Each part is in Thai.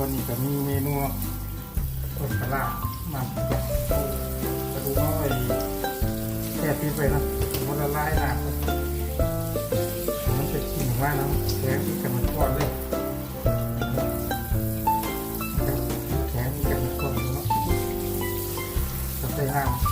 วันนี้ก็มีเมนูต้นกระลาหมักกระดูกน้อยแค่ปีไปนะมันละลายน้ำมันจะกินว่าน้ำแข็งที่กันมันก้อนเลยแข็งที่กันมันก้อนเนาะจะใส่น้ำตั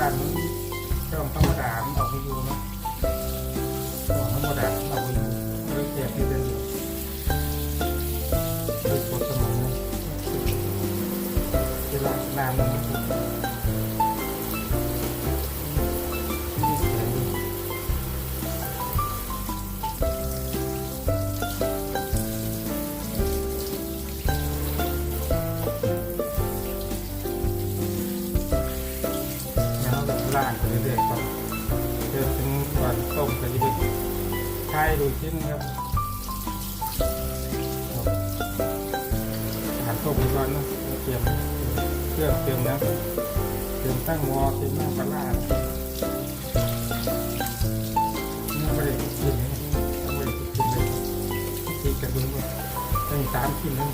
บ้านมันช่องธรรมดามันออกไปอยู่นะ แล้วเราก็ล่างไปเรื่อยๆครับจนถึงวันต้มก็จะเป็นคลายดูชิ้นครับอาหารต้มไปก่อนนะเตรียมเครื่องเตรียมนะเตรียมตั้งวอเตรียมน้ำปลาร้าเนื้อไม่ได้กินเลยไม่ได้กินเลยกินกระดุมเลยตั้งสามกินนั่น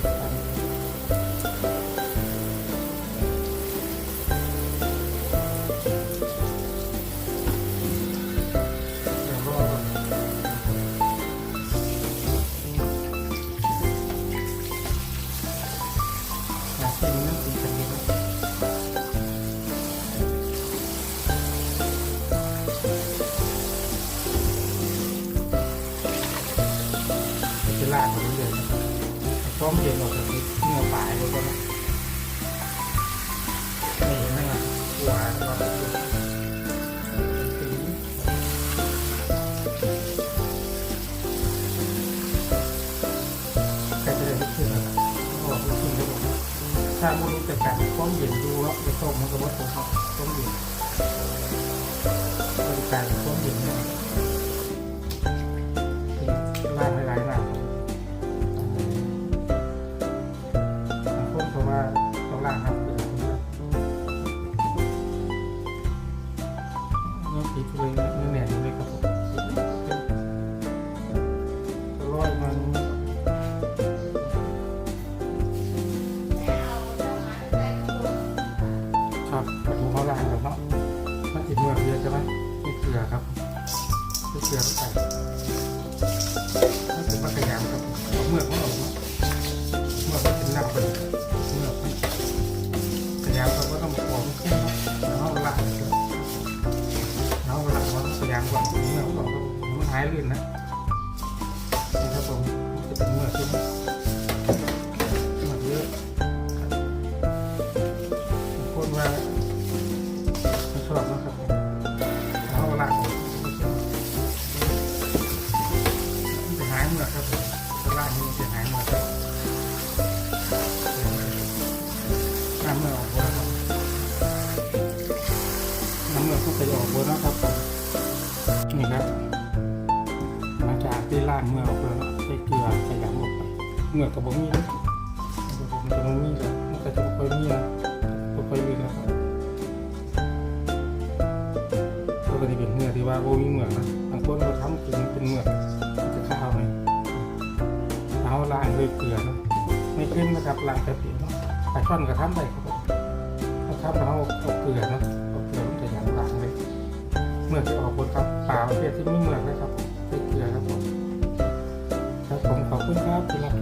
พร้อมเย็นออกจากเนื้อปลายแล้วก็นะนี่เห็นไหมล่ะหวานหวานตีใครจะได้ลุกขึ้นนะครับออกลุกขึ้นได้หมดถ้ามุลุกกันพร้มเย็นดูแล้วจะต้มมันก็ว่าต้มต้มเย็น ติดเลยนะนี่แน่นเลยครับผมร้อยมันครับกระดูกเขาล่างแล้วเนาะมันติดเมือกเยอะใช่ไหมนี่เกลือครับนี่เกลือเข้าไปายลื่นนะนี่ครับผมจะเป็นเมื่อขึ้นเหมือกเยอะคนว่าชอบนะครับแล้วเอาละจะหายเมื่อครับจะละนี่จะหายเมื่อครับน้ำเมื่อออกบัวครับน้ำเมื่อก็ไปออกบัวนะครับผมนี่ครับางเมื่อออกแล้วใส่เกลือใส่ยำออกไปเมื่อกับบะหมี่นะมับบะหมี่แล้วมันก็จะค่อยมีนะค่อยมีนะครับก็จะเป็นเมื่อที่ว่าโบมีเมื่อนะบางคนเราทำกินเป็นเมื่อนจะข้าวไหมเอาล่างด้วยเกลือนะไม่ขึ้นนะครับล่างแป๊บเดียวเนะปลาช่อนก็ทำได้ครับผมถ้าทำแล้วเอาเอาเกลือนะเอาเกลือมันจะอย่างหลังเลยเมื่อที่ออกบนครับปลาประเภทที่ไม่เมือกเลยครับ thì là